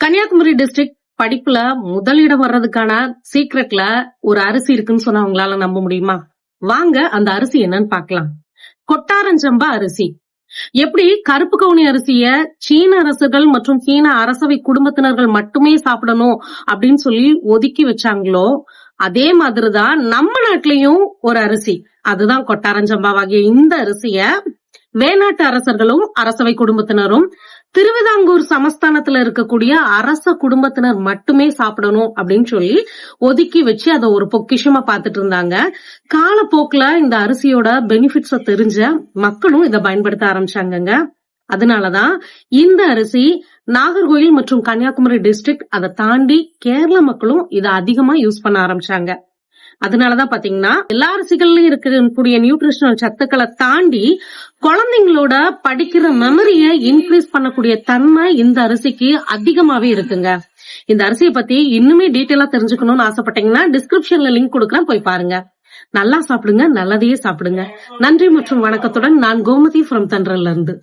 Kanyakumari district படிப்புல முதலிடம் வர்றதுக்கான சீக்ரெட்ல ஒரு அரிசி இருக்குன்னு சொன்னா உங்களால நம்ப முடியுமா? வாங்க அந்த அரிசி என்னன்னு பாக்கலாம் கொட்டாரஞ்சம்பா அரிசி. எப்படி கருப்பு கவுனி அரிசிய சீன அரசுகள் மற்றும் சீன அரசவை குடும்பத்தினர்கள் மட்டுமே சாப்பிடணும் அப்படின்னு சொல்லி ஒதுக்கி வச்சாங்களோ அதே மாதிரிதான் நம்ம நாட்டிலையும் ஒரு அரிசி. அதுதான் கொட்டாரஞ்சம்பாவாகிய இந்த அரிசிய வேணாட்டு அரசர்களும் அரசவை குடும்பத்தினரும் திருவிதாங்கூர் சமஸ்தானத்துல இருக்கக்கூடிய அரச குடும்பத்தினர் மட்டுமே சாப்பிடணும் அப்படின்னு சொல்லி ஒதுக்கி வச்சு அதை ஒரு பொக்கிஷமா பார்த்துட்டு இருந்தாங்க. காலப்போக்குல இந்த அரிசியோட பெனிஃபிட்ஸ தெரிஞ்ச மக்களும் இதை பயன்படுத்த ஆரம்பிச்சாங்கங்க. அதனாலதான் இந்த அரிசி நாகர்கோயில் மற்றும் கன்னியாகுமரி டிஸ்ட்ரிக்ட் அதை தாண்டி கேரள மக்களும் இதை அதிகமா யூஸ் பண்ண ஆரம்பிச்சாங்க. அதனாலதான் பாத்தீங்கன்னா எல்லா அரிசிகள்லயும் இருக்கக்கூடிய நியூட்ரிஷனல் சத்துக்களை தாண்டி குழந்தைங்களோட படிக்கிற மெமரிய இன்க்ரீஸ் பண்ணக்கூடிய தன்மை இந்த அரிசிக்கு அதிகமாவே இருக்குங்க. இந்த அரிசியை பத்தி இன்னுமே டீட்டெயிலா தெரிஞ்சுக்கணும்னு ஆசைப்பட்டீங்கன்னா டிஸ்கிரிப்ஷன்ல லிங்க் கொடுக்குறேன். போய் பாருங்க. நல்லா சாப்பிடுங்க நல்லதையே சாப்பிடுங்க. நன்றி மற்றும் வணக்கத்துடன் நான் கோமதி ஃப்ரம் தன்றல்ல இருந்து.